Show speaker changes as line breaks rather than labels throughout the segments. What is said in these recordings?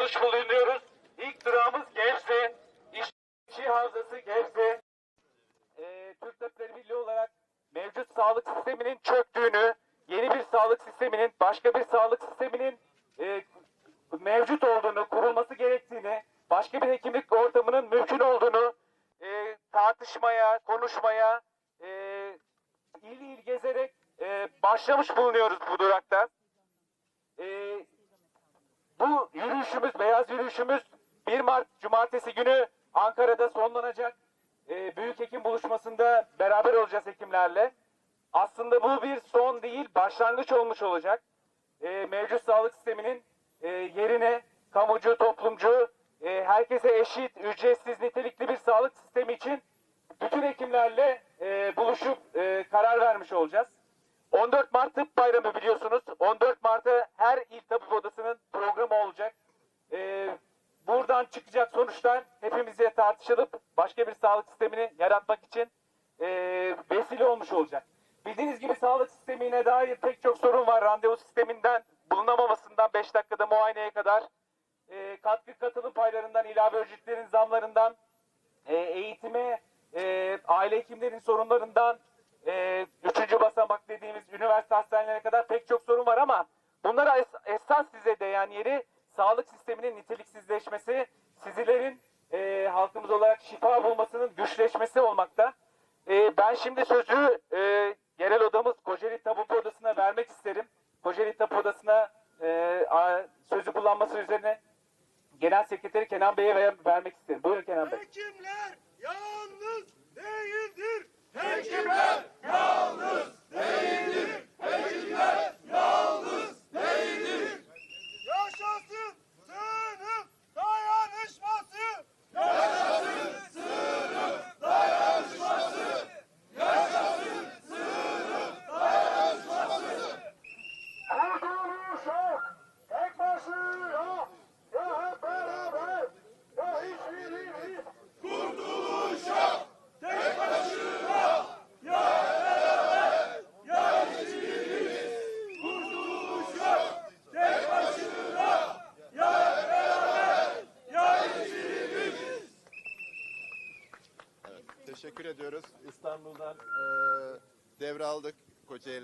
yapmış bulunuyoruz. İlk durağımız Gebze. İşçi Havzası Gebze. Ee, Türk Tabipleri Birliği olarak mevcut sağlık sisteminin çöktüğünü, yeni bir sağlık sisteminin, başka bir sağlık sisteminin e, mevcut olduğunu, kurulması gerektiğini, başka bir hekimlik ortamının mümkün olduğunu e, tartışmaya, konuşmaya, e, il il gezerek e, başlamış bulunuyoruz bu durakta. E, bu yürüyüşümüz, beyaz yürüyüşümüz 1 Mart Cumartesi günü Ankara'da sonlanacak. E, Büyük Hekim buluşmasında beraber olacağız hekimlerle. Aslında bu bir son değil, başlangıç olmuş olacak. E, mevcut sağlık sisteminin e, yerine kamucu, toplumcu, e, herkese eşit, ücretsiz, nitelikli bir sağlık sistemi için bütün hekimlerle e, buluşup e, karar vermiş olacağız. 14 Mart Tıp Bayramı biliyorsunuz. 14 Mart'ta her il tabip odasının programı olacak. E, buradan çıkacak sonuçlar hepimizle tartışılıp başka bir sağlık sistemini yaratmak için e, vesile olmuş olacak. Bildiğiniz gibi sağlık sistemine dair pek çok sorun var. Randevu sisteminden bulunamamasından 5 dakikada muayeneye kadar e, katkı katılım paylarından, ilave ücretlerin zamlarından, e, eğitime, e, aile hekimlerin sorunlarından, e, üçüncü basamak dediğimiz üniversite hastanelerine kadar pek çok sorun var ama bunlara es- esas size değen yeri sağlık sisteminin niteliksizleşmesi, sizlerin e, halkımız olarak şifa bulmasının güçleşmesi olmakta. E, ben şimdi sözü e, yerel odamız Kocaeli Tabip Odası'na vermek isterim. Kocaeli Tabip Odası'na e, sözü kullanması üzerine Genel Sekreteri Kenan Bey'e ver- vermek isterim. Buyurun Kenan Bey.
Hekimler yalnız değildir.
Hekimler yalnız değildir. Hekimler yalnız değildir.
Yaşasın sınıf dayanışması.
Yaşasın sınıf dayanışması. Yaşasın sınıf dayanışması.
Kurtuluş yok. Tek başına. Ya hep beraber. Ya hiçbirimiz.
Kurtuluş yok. Tek başına. Ya beraber. Ya hiçbirimiz. Kurtuluş yok. Tek başına. Ya beraber. Ya hiçbirimiz.
Teşekkür ediyoruz. İstanbul'dan eee devraldık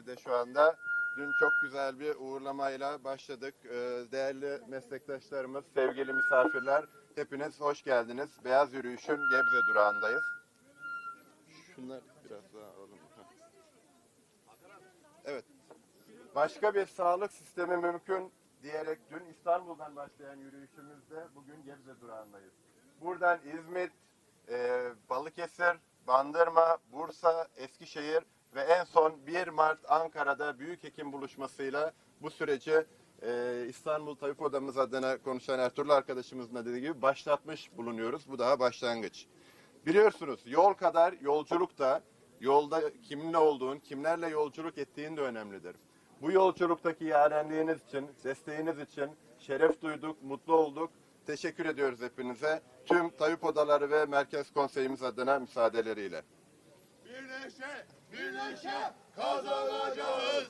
Kocaeli'de şu anda. Dün çok güzel bir uğurlamayla başladık. Eee, değerli meslektaşlarımız, sevgili misafirler, hepiniz hoş geldiniz. Beyaz Yürüyüş'ün Gebze durağındayız. Şunlar biraz daha alalım. Evet. Başka bir sağlık sistemi mümkün diyerek dün İstanbul'dan başlayan yürüyüşümüzde bugün Gebze durağındayız. Buradan İzmit, e, Balıkesir, Bandırma, Bursa, Eskişehir ve en son 1 Mart Ankara'da Büyük Hekim buluşmasıyla bu süreci e, İstanbul Tabip Odamız adına konuşan Ertuğrul arkadaşımızın da dediği gibi başlatmış bulunuyoruz. Bu daha başlangıç. Biliyorsunuz yol kadar yolculuk da yolda kiminle olduğun, kimlerle yolculuk ettiğin de önemlidir. Bu yolculuktaki yarenliğiniz için, desteğiniz için şeref duyduk, mutlu olduk. Teşekkür ediyoruz hepinize. Tüm tabip odaları ve merkez konseyimiz adına müsaadeleriyle.
Birleşe, birleşe kazanacağız.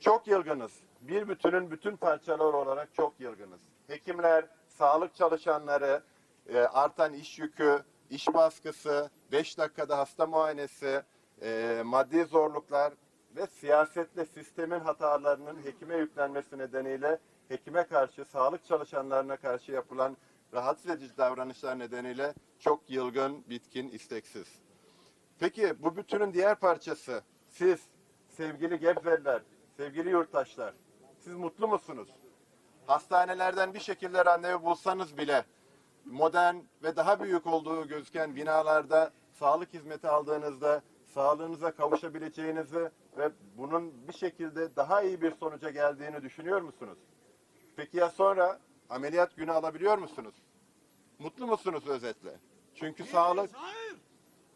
Çok yılgınız. Bir bütünün bütün parçaları olarak çok yılgınız. Hekimler, sağlık çalışanları, e, artan iş yükü, iş baskısı, 5 dakikada hasta muayenesi, e, maddi zorluklar ve siyasetle sistemin hatalarının hekime yüklenmesi nedeniyle hekime karşı, sağlık çalışanlarına karşı yapılan rahatsız edici davranışlar nedeniyle çok yılgın, bitkin, isteksiz. Peki bu bütünün diğer parçası siz sevgili Gebzeliler, sevgili yurttaşlar siz mutlu musunuz? Hastanelerden bir şekilde randevu bulsanız bile modern ve daha büyük olduğu gözüken binalarda sağlık hizmeti aldığınızda sağlığınıza kavuşabileceğinizi ve bunun bir şekilde daha iyi bir sonuca geldiğini düşünüyor musunuz? Peki ya sonra ameliyat günü alabiliyor musunuz? Mutlu musunuz özetle? Çünkü sağlık
Hayır.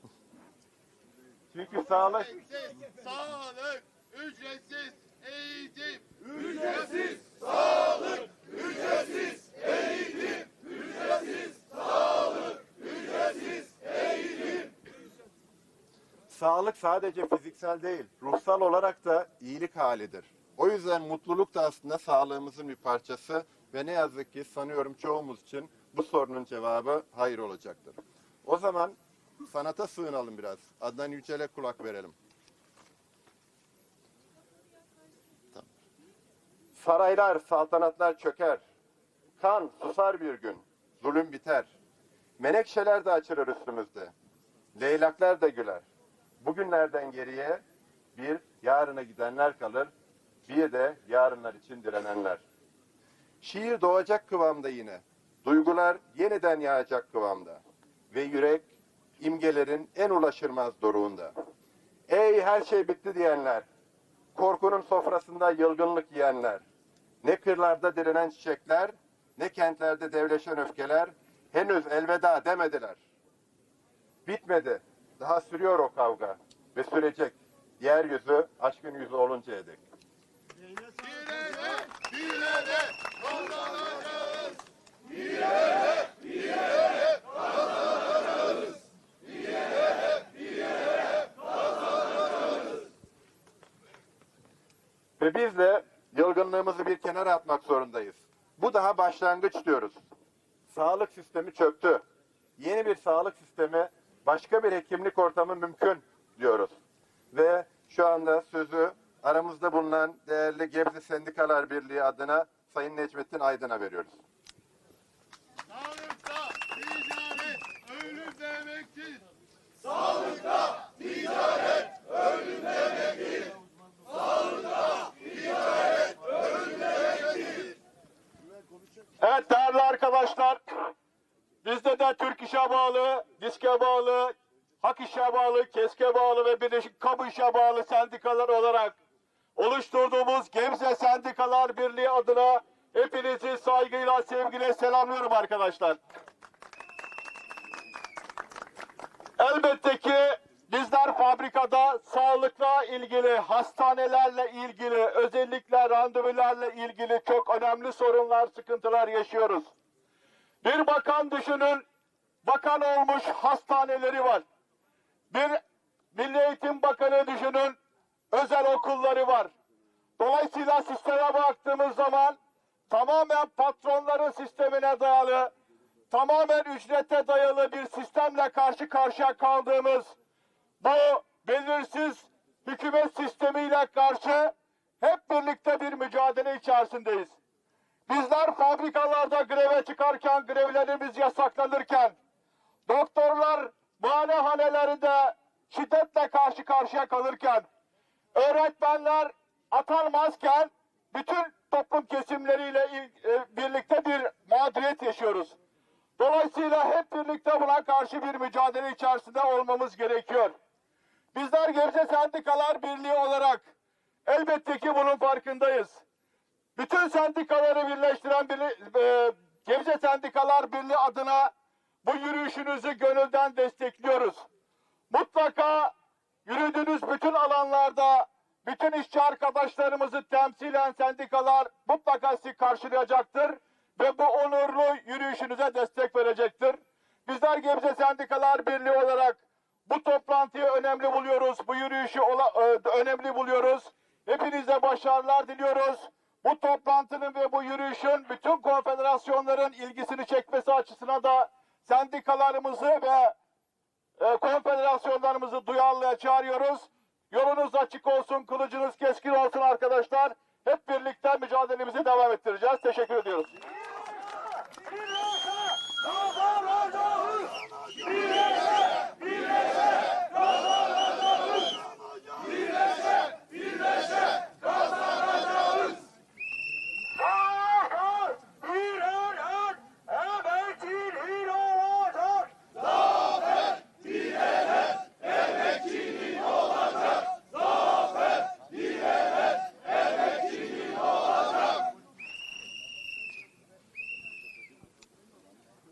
çünkü sağlık
Sağlık, ücretsiz eğitim. Ücretsiz sağlık, ücretsiz eğitim. Ücretsiz sağlık, ücretsiz eğitim.
Sağlık sadece fiziksel değil, ruhsal olarak da iyilik halidir. O yüzden mutluluk da aslında sağlığımızın bir parçası ve ne yazık ki sanıyorum çoğumuz için bu sorunun cevabı hayır olacaktır. O zaman sanata sığınalım biraz. Adnan Yücel'e kulak verelim. Tamam. Saraylar, saltanatlar çöker. Kan susar bir gün. Zulüm biter. Menekşeler de açılır üstümüzde. Leylaklar da güler. Bugünlerden geriye bir yarına gidenler kalır. Bir de yarınlar için direnenler. Şiir doğacak kıvamda yine. Duygular yeniden yağacak kıvamda. Ve yürek imgelerin en ulaşılmaz doruğunda. Ey her şey bitti diyenler. Korkunun sofrasında yılgınlık yiyenler. Ne kırlarda direnen çiçekler, ne kentlerde devleşen öfkeler henüz elveda demediler. Bitmedi. Daha sürüyor o kavga ve sürecek. Yeryüzü aşkın yüzü oluncaya dek.
Yine de, yine de kazanacağız.
Ve biz de yılgınlığımızı bir kenara atmak zorundayız. Bu daha başlangıç diyoruz. Sağlık sistemi çöktü. Yeni bir sağlık sistemi, başka bir hekimlik ortamı mümkün diyoruz. Ve şu anda sözü aramızda bulunan değerli Gebze Sendikalar Birliği adına Sayın Necmettin Aydın'a veriyoruz.
Sağlıkta ticaret ölüm demektir.
Evet değerli arkadaşlar, bizde de Türk İş'e bağlı, DİSK'e bağlı, Hak İş'e bağlı, KESK'e bağlı ve Birleşik Kamu İş'e bağlı sendikalar olarak oluşturduğumuz Gebze Sendikalar Birliği adına hepinizi saygıyla, sevgiyle selamlıyorum arkadaşlar. Elbette ki ilgili, hastanelerle ilgili, özellikle randevularla ilgili çok önemli sorunlar, sıkıntılar yaşıyoruz. Bir bakan düşünün, bakan olmuş hastaneleri var. Bir Milli Eğitim Bakanı düşünün, özel okulları var. Dolayısıyla sisteme baktığımız zaman tamamen patronların sistemine dayalı, tamamen ücrete dayalı bir sistemle karşı karşıya kaldığımız bu belirsiz hükümet sistemiyle karşı hep birlikte bir mücadele içerisindeyiz. Bizler fabrikalarda greve çıkarken, grevlerimiz yasaklanırken, doktorlar muayenehanelerinde şiddetle karşı karşıya kalırken, öğretmenler atanmazken bütün toplum kesimleriyle e, birlikte bir mağduriyet yaşıyoruz. Dolayısıyla hep birlikte buna karşı bir mücadele içerisinde olmamız gerekiyor. Bizler Gebze Sendikalar Birliği olarak elbette ki bunun farkındayız. Bütün sendikaları birleştiren bir, e, Gebze Sendikalar Birliği adına bu yürüyüşünüzü gönülden destekliyoruz. Mutlaka yürüdüğünüz bütün alanlarda bütün işçi arkadaşlarımızı temsilen sendikalar mutlaka sizi karşılayacaktır ve bu onurlu yürüyüşünüze destek verecektir. Bizler Gebze Sendikalar Birliği olarak bu toplantıyı önemli buluyoruz, bu yürüyüşü ola- ö- önemli buluyoruz. Hepinize başarılar diliyoruz. Bu toplantının ve bu yürüyüşün bütün konfederasyonların ilgisini çekmesi açısına da sendikalarımızı ve e, konfederasyonlarımızı duyarlılığa çağırıyoruz. Yolunuz açık olsun, kılıcınız keskin olsun arkadaşlar. Hep birlikte mücadelemizi devam ettireceğiz. Teşekkür ediyoruz.
Kazanacağız. Birleşe, birleşe kazanacağız. Birleşe, birleşe kazanacağız. Zafer direnen emekçinin olacak. Zafer direnen emekçinin olacak. Zafer direnen emekçinin olacak.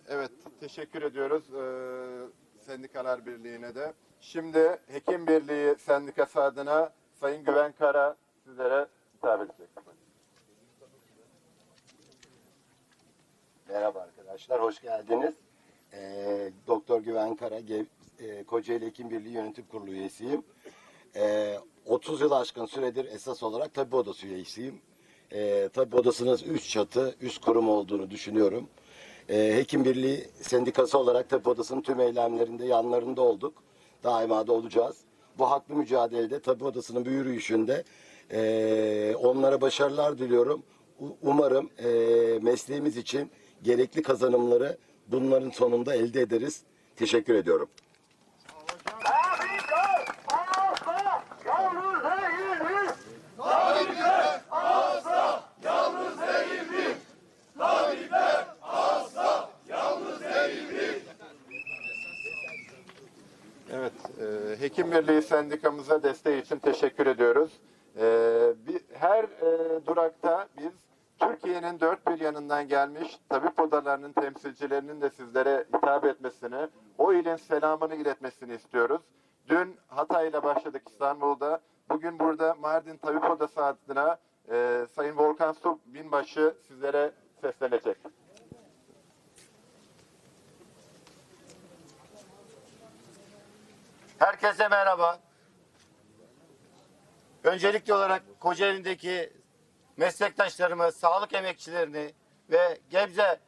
Evet, teşekkür ediyoruz eee, Sendikalar Birliği'ne de. Şimdi Hekim Birliği Sendikası adına Sayın Güven Kara sizlere hitap edecek.
Merhaba arkadaşlar, hoş geldiniz. Ee, Doktor Güven Kara, e, Kocaeli Hekim Birliği Yönetim Kurulu üyesiyim. Ee, 30 yıl aşkın süredir esas olarak tabip odası üyesiyim. Ee, tabip odasının üst çatı, üst kurum olduğunu düşünüyorum. Ee, Hekim Birliği Sendikası olarak tabip odasının tüm eylemlerinde yanlarında olduk. Daima da olacağız. Bu haklı mücadelede tabip odasının bir yürüyüşünde ee, onlara başarılar diliyorum. Umarım ee, mesleğimiz için gerekli kazanımları bunların sonunda elde ederiz. Teşekkür ediyorum.
Tabipler asla yalnız değiliz.
Evet, e, Hekim Birliği Sendikamıza desteği için teşekkür ediyoruz. E, bir, her e, durakta biz Türkiye'nin dört bir yanından gelmiş tabip odalarının temsilcilerinin de sizlere hitap etmesini, o ilin selamını iletmesini istiyoruz. Dün Hatay'la başladık İstanbul'da. Bugün burada Mardin Tabip Odası adına e, Sayın Volkan Su Binbaşı sizlere seslenecek.
Herkese merhaba. Öncelikli olarak Kocaeli'ndeki meslektaşlarımı, sağlık emekçilerini ve Gebze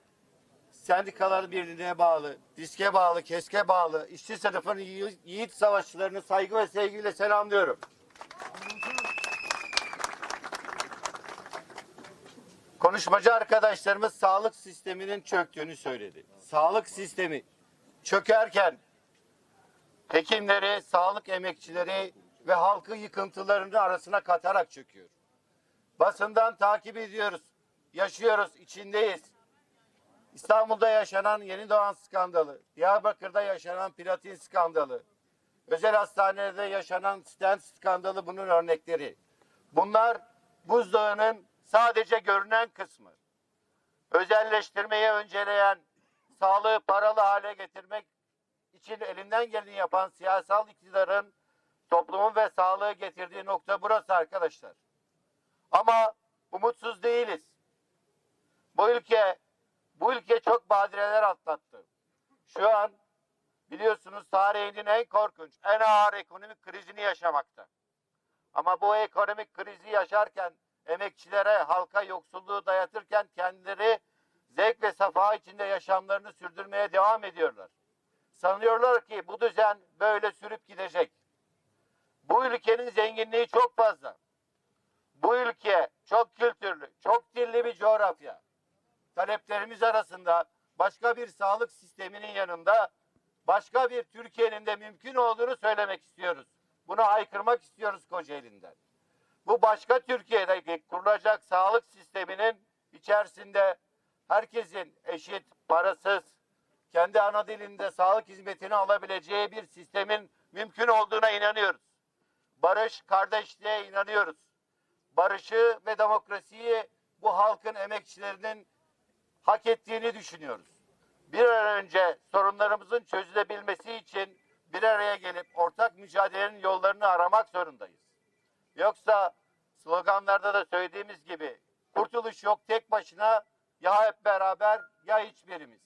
Sendikalar Birliği'ne bağlı, diske bağlı, keske bağlı işçi sınıfının yi- yiğit savaşçılarını saygı ve sevgiyle selamlıyorum. Konuşmacı arkadaşlarımız sağlık sisteminin çöktüğünü söyledi. Sağlık sistemi çökerken hekimleri, sağlık emekçileri ve halkı yıkıntılarının arasına katarak çöküyor. Basından takip ediyoruz, yaşıyoruz, içindeyiz. İstanbul'da yaşanan Yeni Doğan skandalı, Diyarbakır'da yaşanan platin skandalı, özel hastanelerde yaşanan stent skandalı bunun örnekleri. Bunlar buzdağının sadece görünen kısmı. Özelleştirmeyi önceleyen, sağlığı paralı hale getirmek için elinden geleni yapan siyasal iktidarın toplumun ve sağlığı getirdiği nokta burası arkadaşlar. Ama umutsuz değiliz. Bu ülke bu ülke çok badireler atlattı. Şu an biliyorsunuz tarihinin en korkunç, en ağır ekonomik krizini yaşamakta. Ama bu ekonomik krizi yaşarken emekçilere, halka yoksulluğu dayatırken kendileri zevk ve safa içinde yaşamlarını sürdürmeye devam ediyorlar. Sanıyorlar ki bu düzen böyle sürüp gidecek. Bu ülkenin zenginliği çok fazla. Bu ülke çok kültürlü, çok dilli bir coğrafya. Taleplerimiz arasında başka bir sağlık sisteminin yanında başka bir Türkiye'nin de mümkün olduğunu söylemek istiyoruz. Bunu haykırmak istiyoruz Kocaeli'nden. Bu başka Türkiye'de kurulacak sağlık sisteminin içerisinde herkesin eşit, parasız, kendi ana dilinde sağlık hizmetini alabileceği bir sistemin mümkün olduğuna inanıyoruz. Barış, kardeşliğe inanıyoruz. Barışı ve demokrasiyi bu halkın emekçilerinin hak ettiğini düşünüyoruz. Bir an önce sorunlarımızın çözülebilmesi için bir araya gelip ortak mücadelenin yollarını aramak zorundayız. Yoksa sloganlarda da söylediğimiz gibi kurtuluş yok tek başına ya hep beraber ya hiçbirimiz.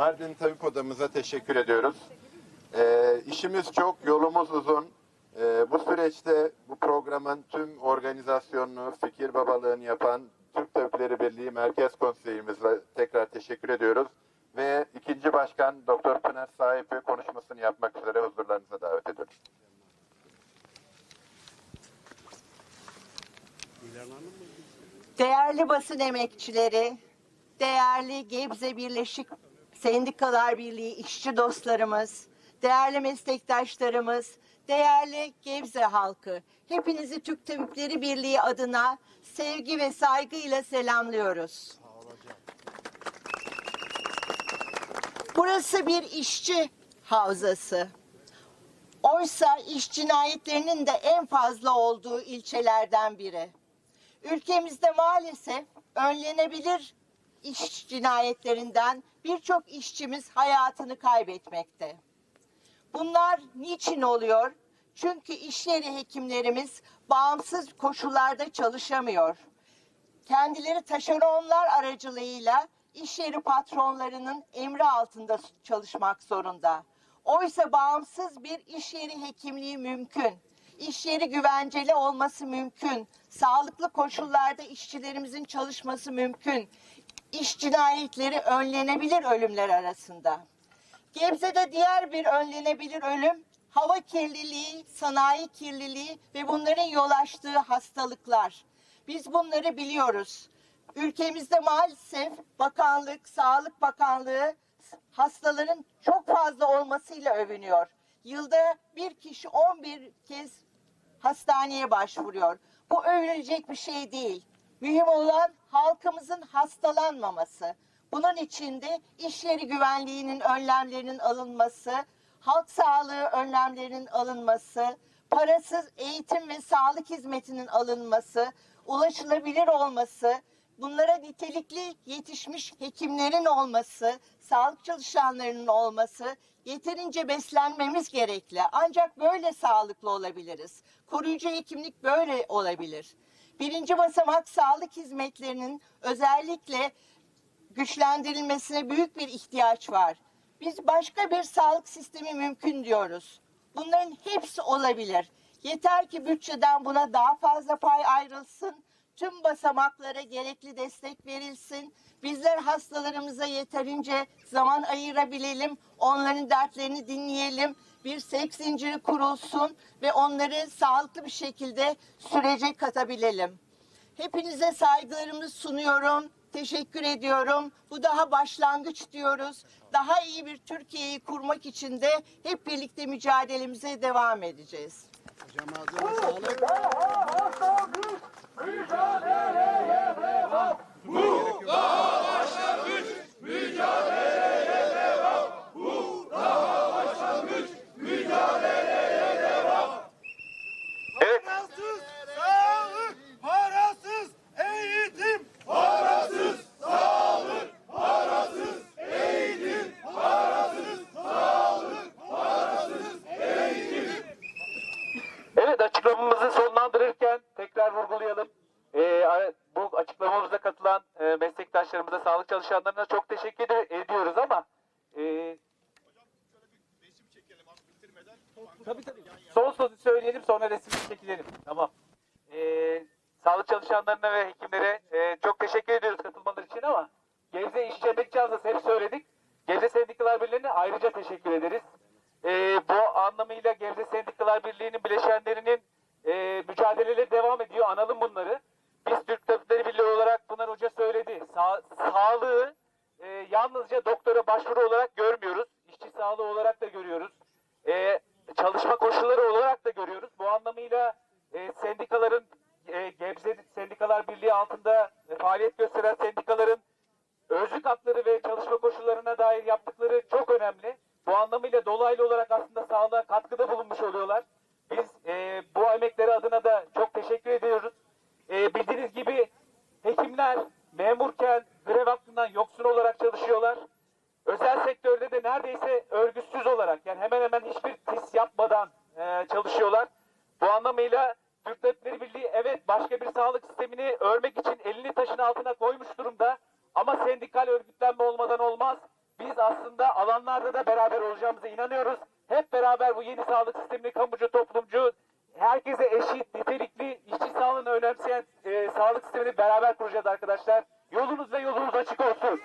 Mardin Tabip Odamıza teşekkür ediyoruz. Ee, işimiz çok, yolumuz uzun. Ee, bu süreçte bu programın tüm organizasyonunu, fikir babalığını yapan Türk Tabipleri Birliği Merkez Konseyimizle tekrar teşekkür ediyoruz. Ve ikinci başkan Doktor Pınar Sahipi konuşmasını yapmak üzere huzurlarınıza davet ediyoruz.
Değerli basın emekçileri, değerli Gebze Birleşik Sendikalar Birliği işçi dostlarımız, değerli meslektaşlarımız, değerli Gebze halkı, hepinizi Türk Tabipleri Birliği adına sevgi ve saygıyla selamlıyoruz. Burası bir işçi havzası. Oysa iş cinayetlerinin de en fazla olduğu ilçelerden biri. Ülkemizde maalesef önlenebilir iş cinayetlerinden birçok işçimiz hayatını kaybetmekte. Bunlar niçin oluyor? Çünkü iş yeri hekimlerimiz bağımsız koşullarda çalışamıyor. Kendileri taşeronlar aracılığıyla iş yeri patronlarının emri altında çalışmak zorunda. Oysa bağımsız bir iş yeri hekimliği mümkün. İş yeri güvenceli olması mümkün. Sağlıklı koşullarda işçilerimizin çalışması mümkün. İş cinayetleri önlenebilir ölümler arasında. Gebze'de diğer bir önlenebilir ölüm hava kirliliği, sanayi kirliliği ve bunların yol açtığı hastalıklar. Biz bunları biliyoruz. Ülkemizde maalesef bakanlık, Sağlık Bakanlığı hastaların çok fazla olmasıyla övünüyor. Yılda bir kişi 11 kez hastaneye başvuruyor. Bu övülecek bir şey değil. Mühim olan halkımızın hastalanmaması. Bunun için de iş yeri güvenliğinin önlemlerinin alınması, halk sağlığı önlemlerinin alınması, parasız eğitim ve sağlık hizmetinin alınması, ulaşılabilir olması, bunlara nitelikli yetişmiş hekimlerin olması, sağlık çalışanlarının olması, yeterince beslenmemiz gerekli. Ancak böyle sağlıklı olabiliriz. Koruyucu hekimlik böyle olabilir. Birinci basamak sağlık hizmetlerinin özellikle güçlendirilmesine büyük bir ihtiyaç var. Biz başka bir sağlık sistemi mümkün diyoruz. Bunların hepsi olabilir. Yeter ki bütçeden buna daha fazla pay ayrılsın. Tüm basamaklara gerekli destek verilsin. Bizler hastalarımıza yeterince zaman ayırabilelim. Onların dertlerini dinleyelim. Bir sevk zinciri kurulsun ve onları sağlıklı bir şekilde sürece katabilelim. Hepinize saygılarımı sunuyorum. Teşekkür ediyorum. Bu daha başlangıç diyoruz. Daha iyi bir Türkiye'yi kurmak için de hep birlikte mücadelemize devam edeceğiz.
Hocam ağzına sağlık.
Hastalık mücadeleye devam.
Evet.
Parasız sağlık, parasız eğitim. Parasız sağlık, parasız eğitim. Parasız sağlık, parasız eğitim.
Evet açıklamamızı sonlandırırken tekrar vurgulayalım. Ee, a- bu açıklamamıza katılan e, meslektaşlarımıza, sağlık çalışanlarına çok teşekkür ed- ediyoruz ama e, Tabii tabii. Son sözü söyleyelim sonra resimini çekilelim. Tamam. Ee, sağlık çalışanlarına ve hekimlere e, çok teşekkür ediyoruz katılmaları için ama Gebze İşçi Emekçi Havzası hep söyledik. Gebze Sendikalar Birliği'ne ayrıca teşekkür ederiz. Ee, bu anlamıyla Gebze Sendikalar Birliği'nin bileşenlerinin e, mücadeleleri devam ediyor. Analım bunları. Biz Türk Tabipleri Birliği olarak Pınar Hoca söyledi. Sa- sağlığı e, yalnızca doktora başvuru olarak görmüyoruz. İşçi sağlığı olarak da görüyoruz. E, çalışma koşulları olarak da görüyoruz. Bu anlamıyla e, sendikaların e, Gebze Sendikalar Birliği altında e, faaliyet gösteren sendikaların özlük hakları ve çalışma koşullarına dair yaptıkları çok önemli. Bu anlamıyla dolaylı olarak aslında sağlığa katkıda bulunmuş oluyorlar. Biz e, bu emekleri adına da çok teşekkür ediyoruz. E, bildiğiniz gibi hekimler memurken grev hakkından yoksun olarak çalışıyorlar. Özel sektörde de neredeyse örgütsüz olarak yani hemen hemen hiçbir tis yapmadan e, çalışıyorlar. Bu anlamıyla Türk Tabipleri Birliği evet başka bir sağlık sistemini örmek için elini taşın altına koymuş durumda. Ama sendikal örgütlenme olmadan olmaz. Biz aslında alanlarda da beraber olacağımıza inanıyoruz. Hep beraber bu yeni sağlık sistemini kamucu, toplumcu, herkese eşit, nitelikli, işçi sağlığını önemseyen e, sağlık sistemini beraber kuracağız arkadaşlar. Yolunuz ve yolunuz açık olsun.